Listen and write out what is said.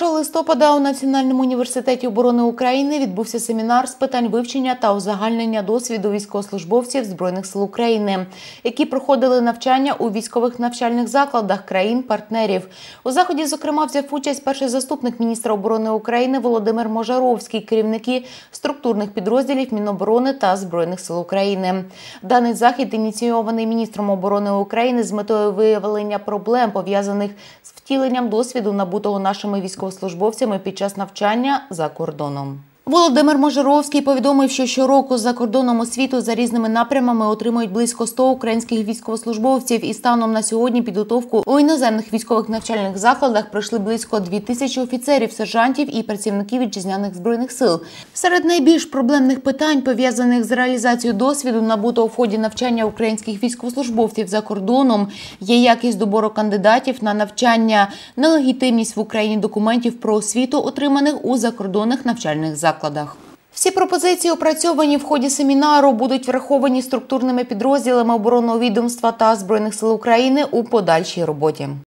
1 листопада у Національному університеті оборони України відбувся семінар з питань вивчення та узагальнення досвіду військовослужбовців Збройних сил України, які проходили навчання у військових навчальних закладах країн-партнерів. У заході, зокрема, взяв участь перший заступник міністра оборони України Володимир Можаровський, керівники структурних підрозділів Міноборони та Збройних сил України. Даний захід ініційований міністром оборони України з метою виявлення проблем пов'язаних з втіленням досвіду набутого нашими військовослужбовцями під час навчання за кордоном. Володимир Можаровський повідомив, що щороку за кордоном освіту за різними напрямами отримують близько 100 українських військовослужбовців. І станом на сьогодні підготовку у іноземних військових навчальних закладах пройшли близько 2 тисячі офіцерів, сержантів і працівників вітчизняних збройних сил. Серед найбільш проблемних питань, пов'язаних з реалізацією досвіду, набутого в ході навчання українських військовослужбовців за кордоном, є якість добору кандидатів на навчання, нелегітимність в Україні документів про освіту, отриманих у закордонних навчальних закладах. Всі пропозиції, опрацьовані в ході семінару, будуть враховані структурними підрозділами оборонного відомства та збройних сил України у подальшій роботі.